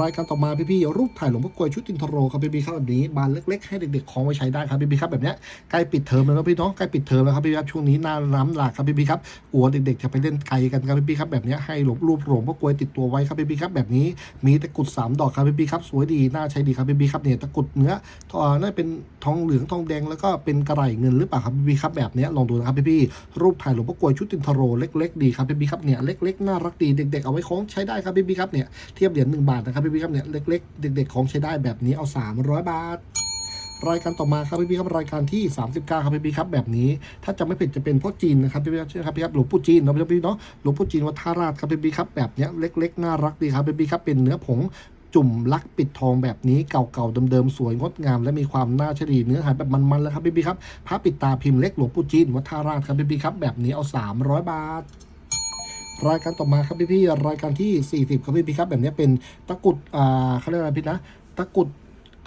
รายการต่อมาพี่ๆรูปถ่ายหลวงพ่อกลวยชุดอินทโรครับพี่ๆครับแบบนี้บานเล็กๆให้เด็กๆคล้องไว้ใช้ได้ครับพี่ๆครับแบบนี้ใกล้ปิดเทอมแล้วพี่น้องใกล้ปิดเทอมแล้วครับพี่ๆครับช่วงนี้หน้าน้ำหลากครับพี่ๆครับกลัวเด็กๆจะไปเล่นไกลกันครับพี่ๆครับแบบนี้ให้หลวงรูปหลวงพ่อกลวยติดตัวไว้ครับพี่ๆครับแบบนี้มีตะกุดสามดอกครับพี่ๆครับสวยดีน่าใช้ดีครับพี่ๆครับเนี่ยตะกุดเนื้อทอน่าเป็นทองเหลืองทองแดงแล้วก็เป็นกระไรเงินหรือเปล่าครับพี่ๆครับแบบนี้ลองดูนะครับพี่ๆรูปถ่ายหลวงพ่อกลวยชุดอินทโรเล็ก ๆ ดีครับพี่ๆครับเนี่ยเล็ก ๆ น่ารักดีเด็กๆเอาไว้คล้องใช้ได้ครับพี่ๆครับเนี่ยเทียบเหรียญหนึ่งบาทนะครับครับพี่ๆครับเนี่ยเล็ก ๆ เด็ก ๆ ของใช้ได้แบบนี้เอา 300 บาท รายการต่อมาครับพี่พี่ครับรายการที่ 39ครับพี่พี่ครับแบบนี้ ถ้าจะไม่ผิดจะเป็นพ่อจีนนะครับพี่พี่ครับใช่ครับพี่ครับหลวงปู่จีนเนาะพี่พี่เนาะหลวงปู่จีนวัดท่าราชครับพี่พี่ครับแบบเนี้ยเล็ก ๆ น่ารักดีครับพี่พี่ครับเป็นเนื้อผงจุ่มลักปิดทองแบบนี้เก่าๆเดิมๆสวยงดงาม และมีความน่าเฉลีเนื้อหาแบบมันๆแล้วครับพี่ๆครับพระปิดตาพิมพ์เล็กหลวงปู่จีนวัดท่าราชครับพี่ๆครับแบบนี้เอา 300 บาท รายการต่อมาครับพี่พี่รายการที่ 40 ครับพี่พี่ครับ แบบนี้เป็นตะกุดอ่าเขาเรียกอะไรพี่นะ ตะกุด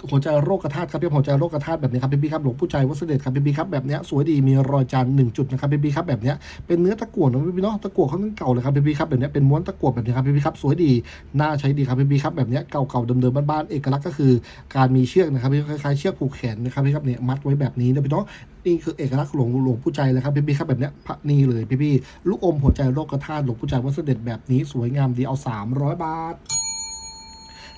หัวใจโรคกระธาตุครับพี่หัวใจโรคกระธาตุแบบนี้ครับพี่ๆครับหลวงปู่ใจวัดเด็จครับพี่ๆครับแบบเนี้ยสวยดีมีรอยจานหนึ่งจุดนะครับพี่ๆครับแบบเนี้ยเป็นเนื้อตะกั่วนะพี่ๆเนาะตะกั่วเขาตั้งเก่าเลยครับพี่ๆครับแบบเนี้ยเป็นม้วนตะกั่วแบบนี้ครับพี่ๆครับสวยดีน่าใช้ดีครับพี่ๆครับแบบเนี้ยเก่าๆเดิมๆบ้านๆเอกลักษณ์ก็คือการมีเชือกนะครับพี่คล้ายๆเชือกผูกแขนนะครับพี่ครับเนี่ยมัดไว้แบบนี้นะพี่เนาะนี่คือเอกลักษณ์หลวงหลวงปู่ใจเลยครับพี่ๆครับแบบเนี้ยพระนี่เลยพี่ๆลูกอมหัวใจโรคกระธาตุหลวงปู่ใจวัดเด็จแบบนี้สวยงามดีเอา 300 บาท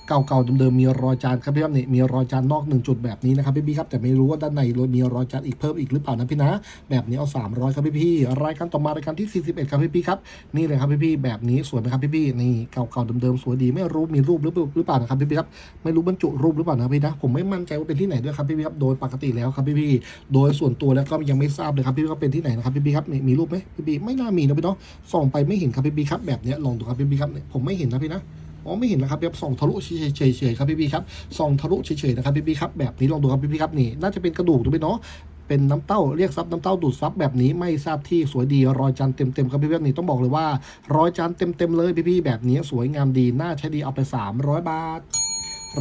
เก่าๆเดิมๆมีรอยจานครับพี่ครับนี่มีรอยจานนอกหนึ่งจุดแบบนี้นะครับพี่พี่ครับแต่ไม่รู้ว่าด้านในมีรอยจานอีกเพิ่มอีกหรือเปล่านะพี่นะ แบบนี้เอา 300 ครับพี่พี่รายการต่อมารายการที่ 41 ครับพี่พี่ครับนี่เลยครับพี่พี่แบบนี้สวยไหมครับพี่พี่นี่เก่าๆเดิมๆสวยดีไม่รู้มีรูปหรือเปล่าหรือเปล่านะครับพี่พี่ครับไม่รู้บรรจุรูปหรือเปล่านะพี่นะผมไม่มั่นใจว่าเป็นที่ไหนด้วยครับพี่พี่ครับโดยปกติแล้วครับพี่พี่โดยส่วนตัวแล้วก็ยังไม่ทราบเลยครับพี่พี่ว่าเป็นที่ไหนนะครับพี่พี่ครับนี่มีรูปไหมพี่พี่ไม่น่ามีนะพี่เนาะส่องไปไม่เห็นครับพี่พี่ครับแบบนี้ลองดูครับพี่พี่ครับผมไม่เห็นนะพี่นะ อ๋อไม่เห็นนะครับแบบส่องทะลุเฉยๆครับพี่พี่ครับส่องทะลุเฉยๆนะครับพี่พี่ครับแบบนี้ลองดูครับพี่พี่ครับนี่น่าจะเป็นกระดูกถูกไหมเนาะเป็นน้ำเต้าเรียกซับน้ำเต้าดูดซับแบบนี้ไม่ทราบที่สวยดีรอยจันเต็มๆครับพี่พี่อนนี่ต้องบอกเลยว่ารอยจันเต็มๆเลยพี่พี่แบบนี้สวยงามดีน่าใช้ดีเอาไป 300 บาท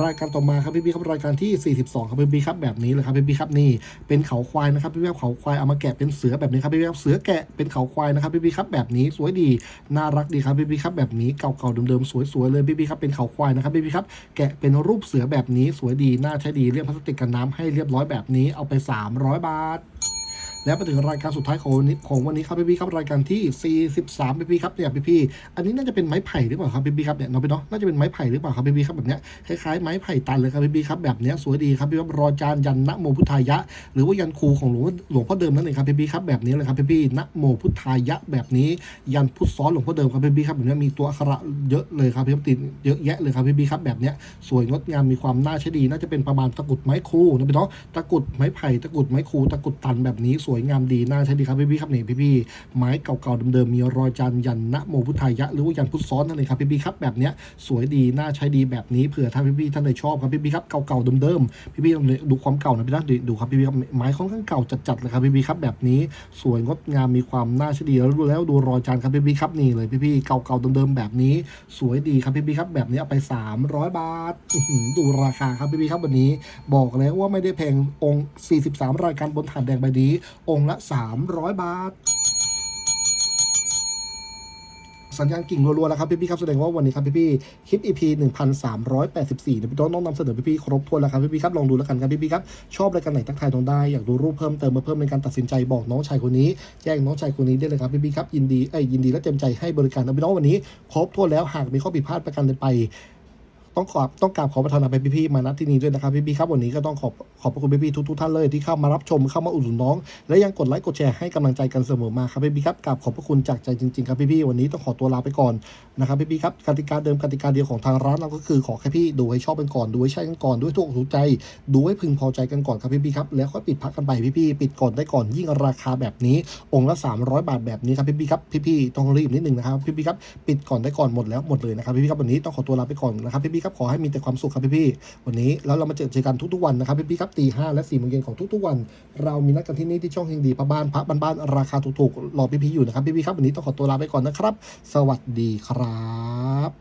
รายการต่อมาครับพี่พี่ครับรายการที่ 42 ครับพี่พี่ครับแบบนี้เลยครับพี่พี่ครับนี่เป็นเขาควายนะครับพี่พี่ครับเขาควายเอามาแกะเป็นเสือแบบนี้ครับพี่พี่ครับเสือแกะเป็นเขาควายนะครับพี่พี่ครับแบบนี้สวยดีน่ารักดีครับพี่พี่ครับแบบนี้เก่าๆเดิมๆสวยๆเลยพี่พี่ครับเป็นเขาควายนะครับพี่พี่ครับแกะเป็นรูปเสือแบบนี้สวยดีน่าใช้ดีเรียบพลาสติกกันน้ำให้เรียบร้อยแบบนี้เอาไป 300 บาท แล้วมาถึงรายการสุดท้ายของวันนี้ของวันนี้ครับพี่พี่ครับรายการที่ 43พี่พี่ครับเนี่ยพี่พี่อันนี้น่าจะเป็นไม้ไผ่หรือเปล่าครับพี่พี่ครับเนี่ยนาะพี่เนาะน่าจะเป็นไม้ไผ่หรือเปล่าครับพี่พี่ครับแบบเนี้ยคล้ายๆไม้ไผ่ตันเลยครับพี่พี่ครับแบบเนี้ยสวยดีครับพี่ครับรอจานยันนะโมพุทธายะ หรือว่ายันครูของหลวงหลวงพ่อเดิมนั่นเองครับพี่พี่ครับแบบนี้เลยครับพี่พี่นะโมพุทธายะแบบนี้ยันพุทธซ้อนหลวงพ่อเดิมครับพี่พี่ครับแบบเนี้ยมีตัวอักขระเยอะเลยครับพี่ครับติดเยอะแยะเลยครับพี่พี่ครับแบบเนี้ยสวยงดงามมีความน่าใช้ดีน่าจะเป็นประมาณตะกุดไม้คูนะพี่เนาะตะกุดไม้ไผ่ตะกุดไม้คูตะกุดตันแบบนี้สวยงามดีน่าใช้ดีครับพี่พี่ครับนี่พี่พี่ไม้เก่าๆเดิมๆมีรอยจันยันนะโมพุทธายะหรือว่ายันพุทธซ้อนนั่นเองครับพี่พี่ครับแบบเนี้ยสวยดีน่าใช้ดีแบบนี้เผื่อถ้าพี่พี่ท่านใดชอบครับพี่พี่ครับเก่าๆเดิมๆพี่พี่ลองดูความเก่านะพี่นะดูดูครับพี่พี่ครับไม้ค่อนข้างเก่าจัดๆเลยครับพี่พี่ครับแบบนี้สวยงดงามมีความน่าใช้ดีแล้วดูแล้วดูรอยจันครับพี่พี่ครับนี่เลยพี่พี่เก่าๆเดิมๆแบบนี้สวยดีครับพี่พี่ครับแบบนี้เอาไป 300 บาทอื้อหือดูราคาครับพี่พี่ครับวันนี้ บอกแล้วว่าไม่ได้แพงองค์ 43 รายการบนฐานแดงใบนี้องค์ละ 300 บาท สัญญาณกิ่งรัวๆแล้วครับพี่ๆครับแสดงว่าวันนี้ครับพี่ๆคลิป EP 1384เนี่ยพี่ต้องต้องนำเสนอพี่ๆครบถ้วนแล้วครับพี่ๆครับลองดูแล้วกันครับพี่ๆครับชอบรายการไหนทักทายน้องได้อยากดูรูปเพิ่มเติมมาเพิ่มในการตัดสินใจบอกน้องชายคนนี้ แจ้งน้องชายคนนี้ได้เลยครับพี่ๆครับยินดีเอ้ยยินดีและเต็มใจให้บริการนะพี่น้องวันนี้ ครบถ้วนแล้วหากมีข้อผิดพลาดประการใดไป ต้องขอบต้องกราบขอประทานอภัยพี่ๆมาณที่นี้ด้วยนะครับพี่ๆครับวันนี้ก็ต้องขอบขอบพระคุณพี่ๆทุกๆท่านเลยที่เข้ามารับชมเข้ามาอุดหนุนน้อง และยังกดไลค์กดแชร์ให้กำลังใจกันเสมอมาครับพี่ๆครับกราบขอบพระคุณจากใจจริงๆครับพี่ๆวันนี้ต้องขอตัวลาไปก่อนนะครับพี่ๆครับกติกาเดิมกติกาเดียวของทางร้านเราก็คือขอแค่พี่ดูให้ชอบกันก่อนดูให้ใช่กันก่อนดูให้ถูกอกถูกใจ ดูให้พึงพอใจกันก่อนครับพี่ๆครับแล้วค่อยปิดพักกันไปพี่ๆปิดก่อนได้ก่อนยิ่งราคาแบบนี้ องค์ละ 300 บาทแบบนี้ครับพี่ๆครับพี่ๆต้องรีบนิดนึงนะครับพี่ๆครับปิดก่อนได้ก่อนหมดแล้วหมดเลยนะครับพี่ๆครับวันนี้ต้องขอตัวลาไปก่อนนะครับพี่ๆครับขอให้มีแต่ความสุขครับพี่ๆวันนี้แล้วเรามาเจอเจอกันทุกๆวันนะครับพี่ๆครับตีห้าและสี่โมงเย็นของทุกๆวัน เรามีนัดกันที่นี่ที่ช่องเฮงดีพระบ้านพระบ้านๆราคาถูกๆรอพี่ๆอยู่นะครับพี่ๆครับวันนี้ต้องขอตัวลาไปก่อนนะครับ สวัสดีครับ